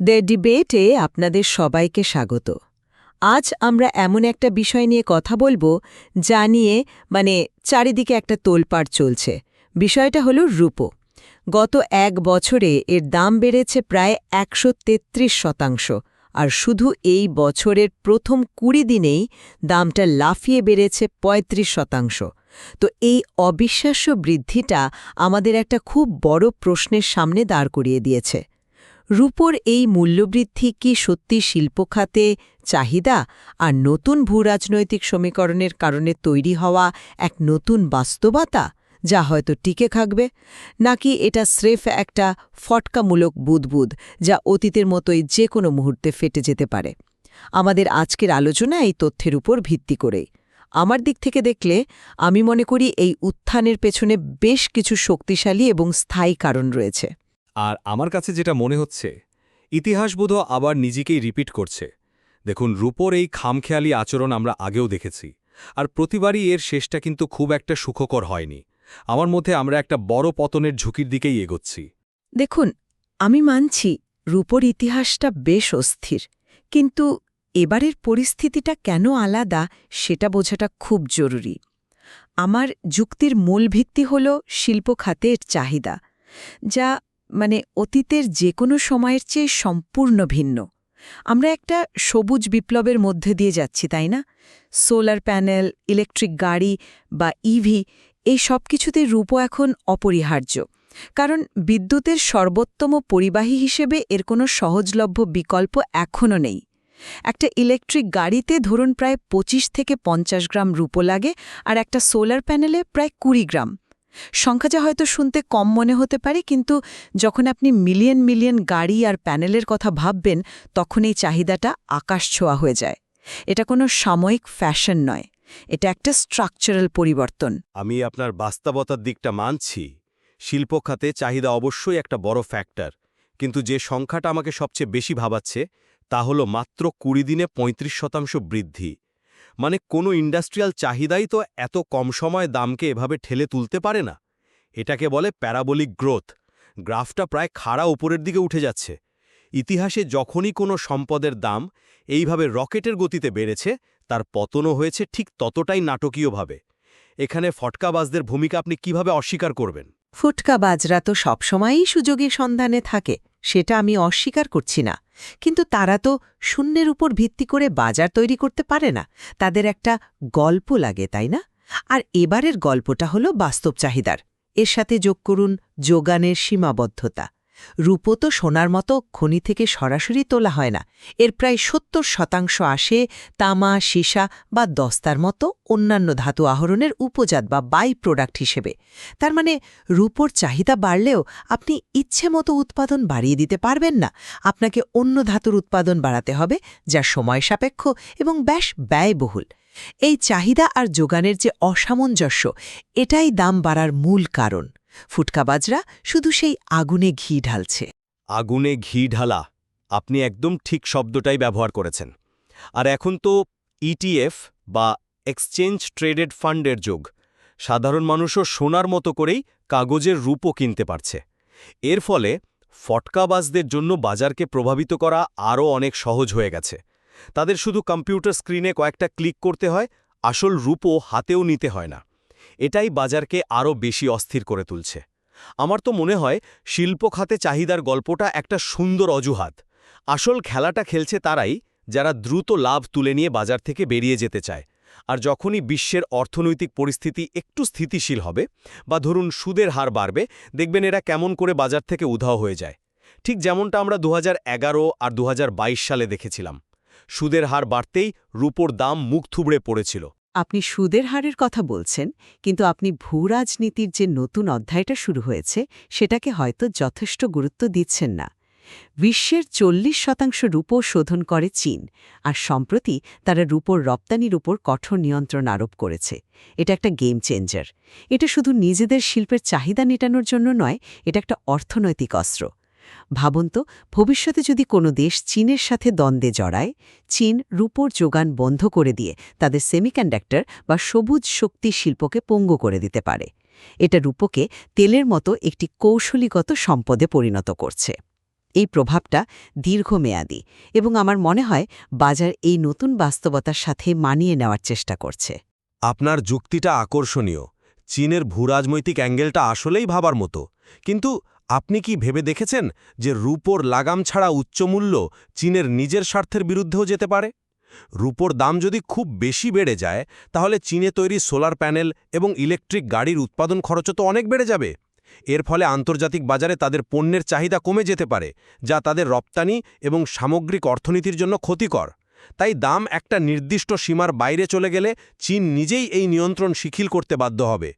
The ডিবেটে আপনাদের সবাইকে স্বাগত। আজ আমরা এমন একটা বিষয় নিয়ে কথা বলব যা নিয়ে মানে চারিদিকে একটা তোলপাড় চলছে। বিষয়টা হলো রূপো। গত এক বছরে এর দাম বেড়েছে প্রায় একশো তেত্রিশ শতাংশ, আর শুধু এই বছরের প্রথম কুড়ি দিনেই দামটা লাফিয়ে বেড়েছে ৩৫ শতাংশ। তো এই অবিশ্বাস্য বৃদ্ধিটা আমাদের একটা খুব বড় প্রশ্নের সামনে দাঁড় করিয়ে দিয়েছে। রূপোর এই মূল্যবৃদ্ধি কি সত্যি শিল্পখাতে চাহিদা আর নতুন ভূরাজনৈতিক সমীকরণের কারণে তৈরি হওয়া এক নতুন বাস্তবতা যা হয়তো টিকে থাকবে? নাকি এটা স্রেফ একটা ফটকামূলক বুদবুদ যা অতীতের মতোই যে কোনো মুহূর্তে ফেটে যেতে পারে? আমাদের আজকের আলোচনা এই তথ্যের উপর ভিত্তি করেই। আমার দিক থেকে দেখলে, আমি মনে করি এই উত্থানের পেছনে বেশ কিছু শক্তিশালী এবং স্থায়ী কারণ রয়েছে। আর আমার কাছে যেটা মনে হচ্ছে ইতিহাসবোধ আবার নিজেকেই রিপিট করছে। দেখুন, রূপোর এই খামখেয়ালি আচরণ আমরা আগেও দেখেছি, আর প্রতিবারই এর শেষটা কিন্তু খুব একটা সুখকর হয়নি। আমার মধ্যে আমরা একটা বড় পতনের ঝুঁকির দিকেই এগোচ্ছি। দেখুন, আমি মানছি রূপর ইতিহাসটা বেশ অস্থির, কিন্তু এবারের পরিস্থিতিটা কেন আলাদা সেটা বোঝাটা খুব জরুরি। আমার যুক্তির মূল ভিত্তি হল শিল্প খাতের চাহিদা, যা মানে অতীতের যে কোনো সময়ের চেয়ে সম্পূর্ণ ভিন্ন। আমরা একটা সবুজ বিপ্লবের মধ্যে দিয়ে যাচ্ছি, তাই না? সোলার প্যানেল, ইলেকট্রিক গাড়ি বা ইভি এই সব কিছুতে রূপ এখন অপরিহার্য। কারণ বিদ্যুতের সর্বোত্তম পরিবাহী হিসেবে এর কোনো সহজলভ্য বিকল্প এখনও নেই। একটা ইলেকট্রিক গাড়িতে ধরুন প্রায় ২৫ থেকে পঞ্চাশ গ্রাম রূপো লাগে আর একটা সোলার প্যানেলে প্রায় কুড়ি গ্রাম। সংখ্যাটা হয়তো শুনতে কম মনে হতে পারে, কিন্তু যখন আপনি মিলিয়ন মিলিয়ন গাড়ি আর প্যানেলের কথা ভাববেন, তখন এই চাহিদাটা আকাশ ছোঁয়া হয়ে যায়। এটা কোনো সাময়িক ফ্যাশন নয়, এটা একটা স্ট্রাকচারাল পরিবর্তন। আমি আপনার বাস্তবতার দিকটা মানছি। শিল্প খাতে চাহিদা অবশ্যই একটা বড় ফ্যাক্টর, কিন্তু যে সংখ্যাটা আমাকে সবচেয়ে বেশি ভাবাচ্ছে, তা হল মাত্র কুড়ি দিনে ৩৫ শতাংশ বৃদ্ধি। মানে কোনো ইন্ডাস্ট্রিয়াল চাহিদাই তো এত কম সময় দামকে এভাবে ঠেলে তুলতে পারে না। এটাকে বলে প্যারাবলিক গ্রোথ। গ্রাফটা প্রায় খাড়া উপরের দিকে উঠে যাচ্ছে। ইতিহাসে যখনই কোনো সম্পদের দাম এইভাবে রকেটের গতিতে বেড়েছে, তার পতনও হয়েছে ঠিক ততটাই নাটকীয়ভাবে। এখানে ফটকাবাজদের ভূমিকা আপনি কীভাবে অস্বীকার করবেন? ফুটকাবাজরা তো সবসময়ই সুযোগের সন্ধানে থাকে। সেটা আমি অস্বীকার করছি না। কিন্তু তারা তো শূন্যের উপর ভিত্তি করে বাজার তৈরি করতে পারে না। তাদের একটা গল্প লাগে, তাই না? আর এবারের গল্পটা হলো বাস্তব চাহিদার। এর সাথে যোগ করুন যোগানের সীমাবদ্ধতা। রূপো তো সোনার মতো, খনি থেকে সরাসরি তোলা হয় না। এর প্রায় সত্তর শতাংশ আসে তামা, সীসা বা দস্তার মতো অন্যান্য ধাতু আহরণের উপজাত বা বাই প্রোডাক্ট হিসেবে। তার মানে রূপোর চাহিদা বাড়লেও আপনি ইচ্ছে মতো উৎপাদন বাড়িয়ে দিতে পারবেন না। আপনাকে অন্য ধাতুর উৎপাদন বাড়াতে হবে, যা সময় সাপেক্ষ এবং বেশ ব্যয়বহুল। এই চাহিদা আর যোগানের যে অসামঞ্জস্য, এটাই দাম বাড়ার মূল কারণ। ফুটকাবাজরা শুধু সেই আগুনে ঘি ঢালছে। আগুনে ঘি ঢালা, আপনি একদম ঠিক শব্দটাই ব্যবহার করেছেন। আর এখন তো ইটিএফ বা এক্সচেঞ্জ ট্রেডেড ফান্ডের যোগ। সাধারণ মানুষও সোনার মতো করেই কাগজের রূপও কিনতে পারছে। এর ফলে ফটকাবাজদের জন্য বাজারকে প্রভাবিত করা আরও অনেক সহজ হয়ে গেছে। তাদের শুধু কম্পিউটার স্ক্রিনে কয়েকটা ক্লিক করতে হয়, আসল রূপও হাতেও নিতে হয় না। এটাই বাজারকে আরও বেশি অস্থির করে তুলছে। আমার তো মনে হয় শিল্প খাতে চাহিদার গল্পটা একটা সুন্দর অজুহাত। আসল খেলাটা খেলছে তারাই, যারা দ্রুত লাভ তুলে নিয়ে বাজার থেকে বেরিয়ে যেতে চায়। আর যখনই বিশ্বের অর্থনৈতিক পরিস্থিতি একটু স্থিতিশীল হবে, বা ধরুন সুদের হার বাড়বে, দেখবেন এরা কেমন করে বাজার থেকে উধাও হয়ে যায়। ঠিক যেমনটা আমরা দু হাজার এগারো আর দুহাজার বাইশ সালে দেখেছিলাম। সুদের হার বাড়তেই রূপোর দাম মুখ থুবড়ে পড়েছিল। আপনি সুদের হারের কথা বলছেন, কিন্তু আপনি ভূরাজনীতির যে নতুন অধ্যায়টা শুরু হয়েছে, সেটাকে হয়তো যথেষ্ট গুরুত্ব দিচ্ছেন না। বিশ্বের চল্লিশ শতাংশ রূপো শোধন করে চীন, আর সম্প্রতি তারা রূপোর রপ্তানির উপর কঠোর নিয়ন্ত্রণ আরোপ করেছে। এটা একটা গেম চেঞ্জার এটা শুধু নিজেদের শিল্পের চাহিদা মেটানোর জন্য নয়, এটা একটা অর্থনৈতিক অস্ত্র। ভাবুন তো, ভবিষ্যতে যদি কোনো দেশ চীনের সাথে দ্বন্দ্বে জড়ায়, চীন রূপোর যোগান বন্ধ করে দিয়ে তাদের সেমিকন্ডাক্টর বা সবুজ শক্তি শিল্পকে পঙ্গু করে দিতে পারে। এটা রূপোকে তেলের মতো একটি কৌশলীগত সম্পদে পরিণত করছে। এই প্রভাবটা দীর্ঘমেয়াদী এবং আমার মনে হয় বাজার এই নতুন বাস্তবতার সাথে মানিয়ে নেওয়ার চেষ্টা করছে। আপনার যুক্তিটা আকর্ষণীয়। চীনের ভূরাজনৈতিক অ্যাঙ্গেলটা আসলেই ভাবার মতো। কিন্তু আপনি কি ভেবে দেখেছেন যে রূপোর লাগাম ছাড়া উচ্চমূল্য চীনের নিজের স্বার্থের বিরুদ্ধেও যেতে পারে? রূপোর দাম যদি খুব বেশি বেড়ে যায়, তাহলে চীনে তৈরি সোলার প্যানেল এবং ইলেকট্রিক গাড়ির উৎপাদন খরচও তো অনেক বেড়ে যাবে। এর ফলে আন্তর্জাতিক বাজারে তাদের পণ্যের চাহিদা কমে যেতে পারে, যা তাদের রপ্তানি এবং সামগ্রিক অর্থনীতির জন্য ক্ষতিকর। তাই দাম একটা নির্দিষ্ট সীমার বাইরে চলে গেলে চীন নিজেই এই নিয়ন্ত্রণ শিথিল করতে বাধ্য হবে।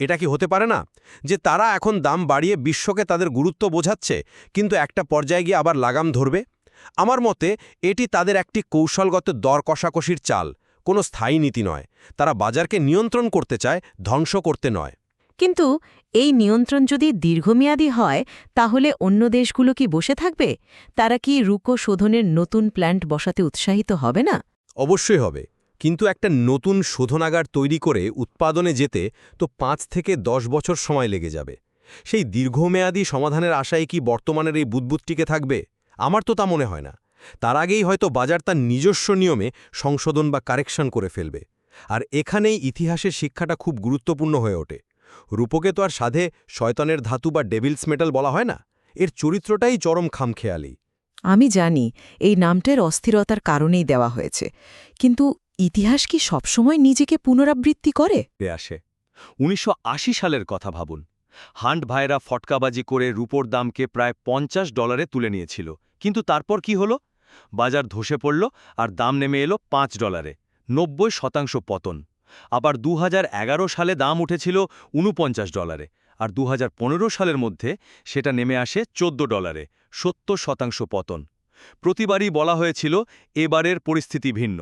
এটা কি হতে পারে না যে তারা এখন দাম বাড়িয়ে বিশ্বকে তাদের গুরুত্ব বোঝাচ্ছে কিন্তু একটা পর্যায়ে গিয়ে আবার লাগাম ধরবে? আমার মতে এটি তাদের একটি কৌশলগত দর কষাকষির চাল কোনো স্থায়ী নীতি নয়। তারা বাজারকে নিয়ন্ত্রণ করতে চায় ধ্বংস করতে নয়। কিন্তু এই নিয়ন্ত্রণ যদি দীর্ঘমেয়াদী হয় তাহলে অন্য দেশগুলো কি বসে থাকবে? তারা কি রুকো শোধনের নতুন প্ল্যান্ট বসাতে উৎসাহিত হবে না? অবশ্যই হবে। কিন্তু একটা নতুন শোধনাগার তৈরি করে উৎপাদনে যেতে তো পাঁচ থেকে দশ বছর সময় লেগে যাবে। সেই দীর্ঘমেয়াদী সমাধানের আশায় কি বর্তমানের এই বুদ্বুদটিকে থাকবে? আমার তো তা মনে হয় না। তার আগেই হয়তো বাজার তার নিজস্ব নিয়মে সংশোধন বা কারেকশন করে ফেলবে। আর এখানেই ইতিহাসের শিক্ষাটা খুব গুরুত্বপূর্ণ হয়ে ওঠে। রূপকে তো আর সাধে শয়তানের ধাতু বা ডেভিলস মেটাল বলা হয় না? এর চরিত্রটাই চরম খামখেয়ালি। আমি জানি এই নামটার অস্থিরতার কারণেই দেওয়া হয়েছে। কিন্তু ইতিহাস কি সবসময় নিজেকে পুনরাবৃত্তি করে? আসে। উনিশশো আশি সালের কথা ভাবুন। হান্ট ভাইরা ফটকাবাজি করে রুপোর দামকে প্রায় পঞ্চাশ ডলারে তুলে নিয়েছিল। কিন্তু তারপর কি হলো? বাজার ধসে পড়ল আর দাম নেমে এলো পাঁচ ডলারে, নব্বই শতাংশ পতন। আবার দু হাজার এগারো সালে দাম উঠেছিল উনপঞ্চাশ ডলারে আর দু হাজার পনেরো সালের মধ্যে সেটা নেমে আসে চোদ্দ ডলারে, সত্তর শতাংশ পতন। প্রতিবারই বলা হয়েছিল, এবারের পরিস্থিতি ভিন্ন।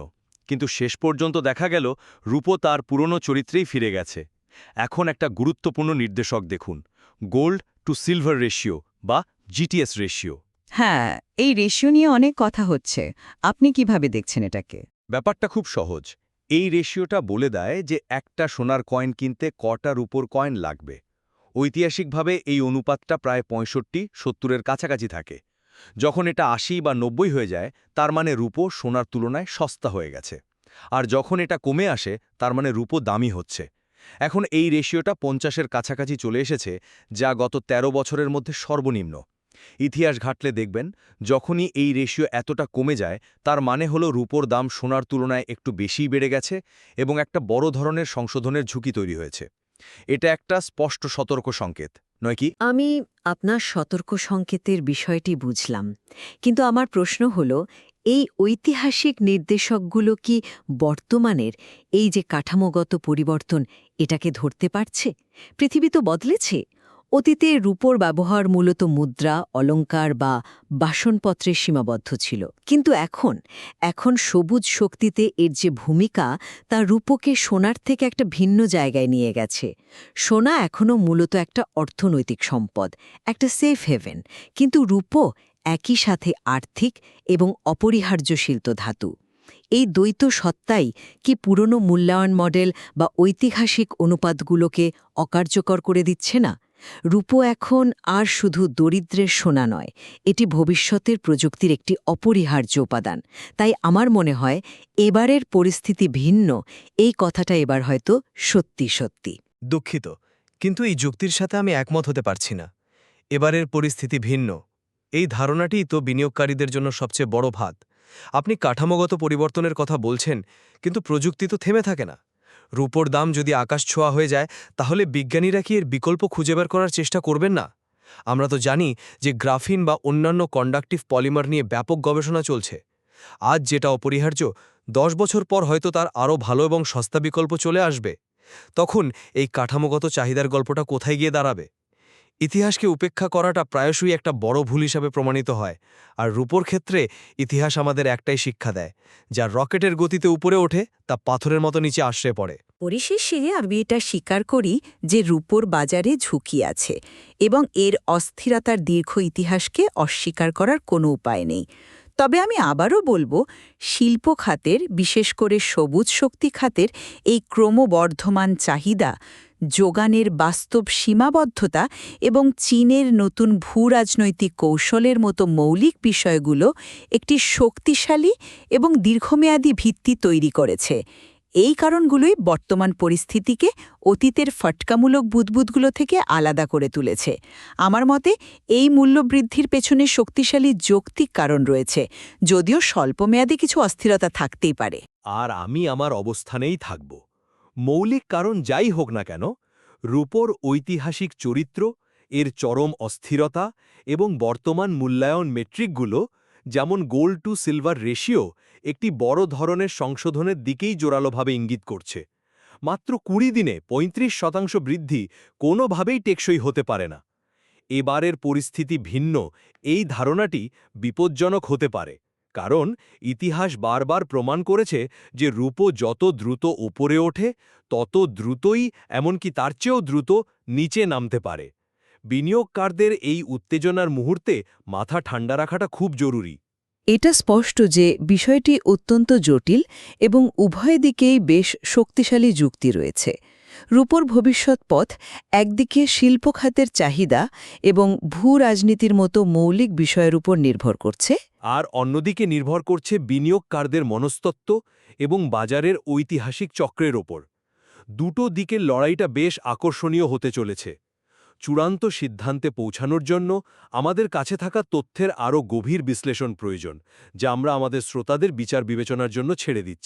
কিন্তু শেষ পর্যন্ত দেখা গেল রূপো তার পুরনো চরিত্রেই ফিরে গেছে। এখন একটা গুরুত্বপূর্ণ নির্দেশক দেখুন গোল্ড টু সিলভার রেশিও বা জিটিএস রেশিও। হ্যাঁ এই রেশিও নিয়ে অনেক কথা হচ্ছে। আপনি কীভাবে দেখছেন এটাকে? ব্যাপারটা খুব সহজ। এই রেশিওটা বলে দেয় যে একটা সোনার কয়েন কিনতে কটার উপর কয়েন লাগবে। ঐতিহাসিকভাবে এই অনুপাতটা প্রায় পঁয়ষট্টি সত্তরের কাছাকাছি থাকে। যখন এটা আশি বা নব্বই হয়ে যায়, তার মানে রূপো সোনার তুলনায় সস্তা হয়ে গেছে। আর যখন এটা কমে আসে, তার মানে রূপো দামি হচ্ছে। এখন এই রেশিওটা পঞ্চাশের কাছাকাছি চলে এসেছে, যা গত ১৩ বছরের মধ্যে সর্বনিম্ন। ইতিহাস ঘাটলে দেখবেন, যখনই এই রেশিও এতটা কমে যায়, তার মানে হলো রূপোর দাম সোনার তুলনায় একটু বেশিই বেড়ে গেছে এবং একটা বড় ধরনের সংশোধনের ঝুঁকি তৈরি হয়েছে। এটা একটা স্পষ্ট সতর্ক সংকেত। নয় কি? আমি আপনার সতর্ক সংকেতের বিষয়টি বুঝলাম, কিন্তু আমার প্রশ্ন হল, এই ঐতিহাসিক নির্দেশকগুলো কি বর্তমানের এই যে কাঠামোগত পরিবর্তন এটাকে ধরতে পারছে? পৃথিবী তো বদলেছে। অতীতে রূপোর ব্যবহার মূলত মুদ্রা, অলঙ্কার বা বাসনপত্রে সীমাবদ্ধ ছিল। কিন্তু এখন এখন সবুজ শক্তিতে এর যে ভূমিকা, তা রূপোকে সোনার থেকে একটা ভিন্ন জায়গায় নিয়ে গেছে। সোনা এখনও মূলত একটা অর্থনৈতিক সম্পদ, একটা সেফ হেভেন কিন্তু রূপো একই সাথে আর্থিক এবং অপরিহার্য শিল্প ধাতু। এই দ্বৈত সত্তাই কি পুরনো মূল্যায়ন মডেল বা ঐতিহাসিক অনুপাতগুলোকে অকার্যকর করে দিচ্ছে না? রূপো এখন আর শুধু দরিদ্রের সোনা নয়, এটি ভবিষ্যতের প্রযুক্তির একটি অপরিহার্য উপাদান। তাই আমার মনে হয় এবারের পরিস্থিতি ভিন্ন, এই কথাটা এবার হয়তো সত্যি সত্যি। দুঃখিত, কিন্তু এই যুক্তির সাথে আমি একমত হতে পারছি না। এবারের পরিস্থিতি ভিন্ন, এই ধারণাটিই তো বিনিয়োগকারীদের জন্য সবচেয়ে বড় ভাত। আপনি কাঠামোগত পরিবর্তনের কথা বলছেন, কিন্তু প্রযুক্তি তো থেমে থাকে না। রূপোর দাম যদি আকাশ ছোঁয়া হয়ে যায়, তাহলে বিজ্ঞানীরা কি এর বিকল্প খুঁজে বের করার চেষ্টা করবেন না? আমরা তো জানি যে গ্রাফিন বা অন্যান্য কন্ডাক্টিভ পলিমার নিয়ে ব্যাপক গবেষণা চলছে। আজ যেটা অপরিহার্য, দশ বছর পর হয়তো তার আরও ভালো এবং সস্তা বিকল্প চলে আসবে। তখন এই কাঠামোগত চাহিদার গল্পটা কোথায় গিয়ে দাঁড়াবে? ইতিহাসকে উপেক্ষা করাটা প্রায়শই একটা বড় ভুল হিসাবে প্রমাণিত হয়, আর রূপোর ক্ষেত্রে ইতিহাস আমাদের একটাই শিক্ষা দেয়, যা রকেটের গতিতে উপরে ওঠে, তা পাথরের মতো নিচে আশ্রয় পড়ে। পরিশেষে আমি এটা স্বীকার করি যে রূপোর বাজারে ঝুঁকি আছে, এবং এর অস্থিরতার দীর্ঘ ইতিহাসকে অস্বীকার করার কোনো উপায় নেই। তবে আমি আবারও বলব, শিল্প খাতের, বিশেষ করে সবুজ শক্তি খাতের, এই ক্রমবর্ধমান চাহিদা যোগানের বাস্তব সীমাবদ্ধতা এবং চীনের নতুন ভূরাজনৈতিক কৌশলের মতো মৌলিক বিষয়গুলো একটি শক্তিশালী এবং দীর্ঘমেয়াদী ভিত্তি তৈরি করেছে। এই কারণগুলোই বর্তমান পরিস্থিতিকে অতীতের ফটকামূলক বুদবুদগুলো থেকে আলাদা করে তুলেছে। আমার মতে, এই মূল্যবৃদ্ধির পেছনে শক্তিশালী যৌক্তিক কারণ রয়েছে, যদিও স্বল্পমেয়াদী কিছু অস্থিরতা থাকতেই পারে। আর আমি আমার অবস্থানেই থাকব। মৌলিক কারণ যাই হোক না কেন, রূপর ঐতিহাসিক চরিত্র, এর চরম অস্থিরতা এবং বর্তমান মূল্যায়ন মেট্রিকগুলো, যেমন গোল্ড টু সিলভার রেশিও, একটি বড় ধরনের সংশোধনের দিকেই জোরালোভাবে ইঙ্গিত করছে। মাত্র কুড়ি দিনে ৩৫ শতাংশ বৃদ্ধি কোনোভাবেই টেকসই হতে পারে না। এবারের পরিস্থিতি ভিন্ন, এই ধারণাটি বিপজ্জনক হতে পারে। কারণ ইতিহাস বারবার প্রমাণ করেছে যে রূপো যত দ্রুত ওপরে ওঠে, তত দ্রুতই, এমনকি তার চেয়েও দ্রুত, নিচে নামতে পারে। বিনিয়োগকারদের এই উত্তেজনার মুহূর্তে মাথা ঠান্ডা রাখাটা খুব জরুরি। এটা স্পষ্ট যে বিষয়টি অত্যন্ত জটিল এবং উভয় দিকেই বেশ শক্তিশালী যুক্তি রয়েছে। রূপর ভবিষ্যৎ পথ একদিকে শিল্প খাতের চাহিদা এবং ভূ রাজনীতির মতো মৌলিক বিষয়ের উপর নির্ভর করছে। আর অন্যদিকে নির্ভর করছে বিনিয়োগকারদের মনস্তত্ত্ব এবং বাজারের ঐতিহাসিক চক্রের ওপর। দুটো দিকের লড়াইটা বেশ আকর্ষণীয় হতে চলেছে। চূড়ান্ত সিদ্ধান্তে পৌঁছানোর জন্য আমাদের কাছে থাকা তথ্যের আরও গভীর বিশ্লেষণ প্রয়োজন, যা আমরা আমাদের শ্রোতাদের বিচার বিবেচনার জন্য ছেড়ে দিচ্ছি।